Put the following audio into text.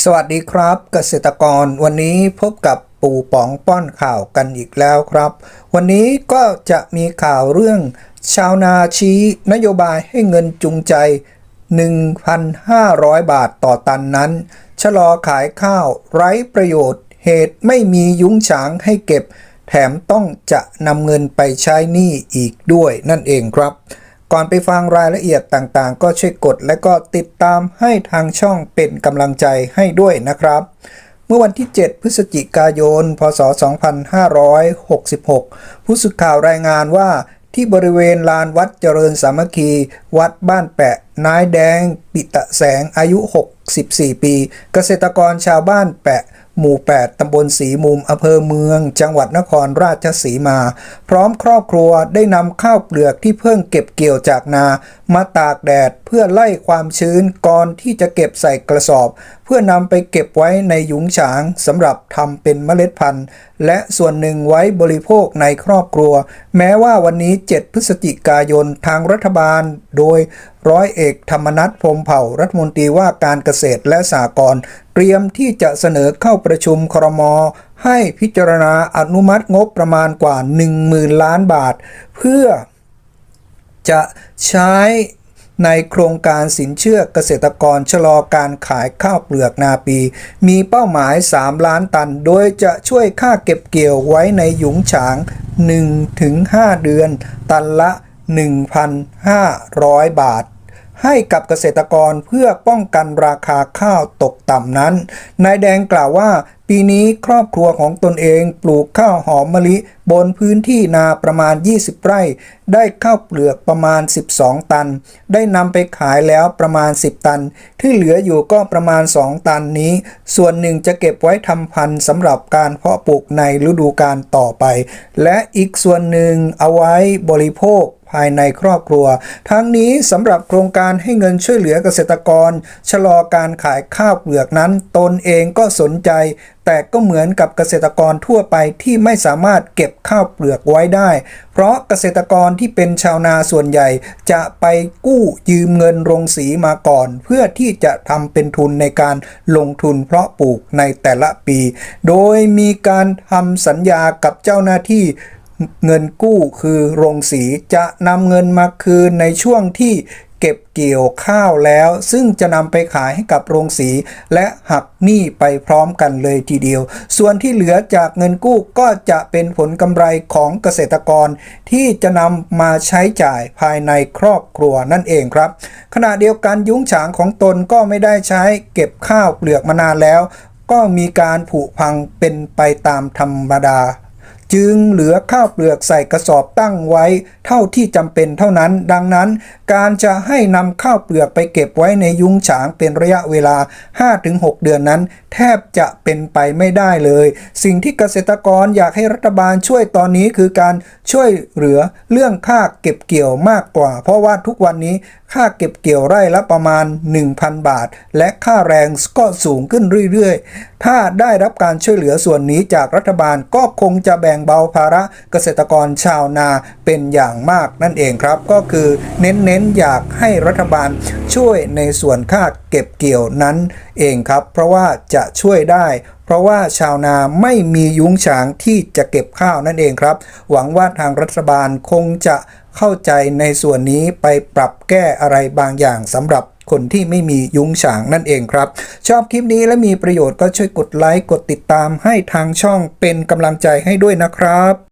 สวัสดีครับเกษตรกรวันนี้พบกับปู่ป๋องป้อนข่าวกันอีกแล้วครับ วันนี้ก็จะมีข่าวเรื่อง ชาวนาชี้นโยบายให้เงินจูงใจ 1,500 บาทต่อตันนั้น ชะลอขายข้าวไร้ประโยชน์ เหตุไม่มียุ้งฉางให้เก็บ แถมต้องจะนำเงินไปใช้หนี้อีกด้วยนั่นเองครับ ก่อนไปฟังรายละเอียดต่างๆ ก็ช่วยกดและก็ติดตามให้ทางช่องเป็นกำลังใจให้ด้วยนะครับ เมื่อวันที่ 7 พฤศจิกายน พศ 2566 ผู้สื่อข่าวรายงานว่าที่บริเวณลานวัดเจริญสามัคคี วัดบ้านแปะนายแดง ปิตะแสงอายุ 64 ปี เกษตรกรชาวบ้านแปะ หมู่ 8 ตำบลสีมุมอำเภอเมือง จังหวัดนครราชสีมา พร้อมครอบครัวได้นำข้าวเปลือกที่เพิ่งเก็บเกี่ยวจากนา มาตากแดดเพื่อไล่ความชื้นก่อนที่จะเก็บใส่กระสอบ เพื่อนำไปเก็บไว้ในหยุงฉางสำหรับทำเป็นเมล็ดพันธุ์ และส่วนหนึ่งไว้บริโภคในครอบครัว แม้ว่าวันนี้ 7 พฤศจิกายนทางรัฐบาล โดย ร้อยเอกธรรมนัฐพรมเผ่ารัฐมนตรีว่าการเกษตรและสหกรณ์เตรียมที่จะเสนอเข้าประชุมครม ให้พิจารณาอนุมัติงบประมาณกว่า 10,000 ล้านบาท เพื่อจะใช้ในโครงการสินเชื่อเกษตรกรชะลอการขายข้าวเปลือกนาปี มีเป้าหมาย 3 ล้านตัน โดยจะช่วยค่าเก็บเกี่ยวไว้ในหยุงฉาง 1-5 เดือน ตันละ 1,500 บาท ให้กับเกษตรกรเพื่อป้องกันราคาข้าวตกต่ำนั้น นายแดงกล่าวว่า ปีนี้ครอบครัวของตนเองปลูกข้าวหอมมะลิบนพื้นที่นาประมาณ 20 ไร่ ได้ข้าวเปลือกประมาณ 12 ตัน ได้นำไปขายแล้วประมาณ 10 ตัน ที่เหลืออยู่ก็ประมาณ 2 ตันนี้ ส่วนหนึ่งจะเก็บไว้ทำพันธุ์สำหรับการเพาะปลูกในฤดูกาลต่อไป และอีกส่วนหนึ่งเอาไว้บริโภคภายในครอบครัว ทั้งนี้สำหรับโครงการให้เงินช่วยเหลือเกษตรกร ชะลอการขายข้าวเปลือกนั้น ตนเองก็สนใจ แต่ก็เหมือนกับเกษตรกรทั่วไปที่ไม่สามารถเก็บข้าวเปลือกไว้ได้ เพราะเกษตรกรที่เป็นชาวนาส่วนใหญ่จะไปกู้ยืมเงินโรงสีมาก่อน เพื่อที่จะทำเป็นทุนในการลงทุนเพราะปลูกในแต่ละปี โดยมีการทำสัญญากับเจ้าหน้าที่ เงินกู้คือโรงสีจะนำเงินมาคืนในช่วงที่เก็บเกี่ยวข้าวแล้ว ซึ่งจะนำไปขายให้กับโรงสี และหักหนี้ไปพร้อมกันเลยทีเดียว ส่วนที่เหลือจากเงินกู้ก็จะเป็นผลกำไรของเกษตรกร ที่จะนำมาใช้จ่ายภายในครอบครัวนั่นเองครับ ขณะเดียวกันยุ้งฉางของตนก็ไม่ได้ใช้เก็บข้าวเปลือกมานานแล้ว ก็มีการผุพังเป็นไปตามธรรมดา จึงเหลือข้าวเปลือกใส่กระสอบตั้งไว้ เท่าที่จำเป็นเท่านั้น ดังนั้น การจะให้นำข้าวเปลือกไปเก็บไว้ในยุ้งฉางเป็นระยะเวลา 5-6 เดือนนั้น แทบจะเป็นไปไม่ได้เลย สิ่งที่เกษตรกรอยากให้รัฐบาลช่วยตอนนี้คือการช่วยเหลือเรื่องค่าเก็บเกี่ยวมากกว่า เพราะว่าทุกวันนี้ค่าเก็บเกี่ยวไร่ละประมาณ 1,000 บาท และค่าแรงก็สูงขึ้นเรื่อยๆ ถ้าได้รับการช่วยเหลือส่วนนี้จากรัฐบาลก็คงจะแบ่งเบาภาระเกษตรกรชาวนาเป็นอย่างมากนั่นเองครับ ก็คือเน้นๆอยากให้รัฐบาลช่วยในส่วนค่าเก็บเกี่ยวนั้นเองครับ เพราะว่าจะช่วยได้ เพราะว่าชาวนาไม่มียุ้งฉางที่จะเก็บข้าวนั่นเองครับ หวังว่าทางรัฐบาลคงจะเข้าใจในส่วนนี้ไปปรับแก้อะไรบางอย่างสำหรับ คนที่ไม่มียุ้งฉางนั่นเองครับ ชอบคลิปนี้และมีประโยชน์ก็ช่วยกดไลค์กดติดตามให้ทางช่องเป็นกำลังใจให้ด้วยนะครับ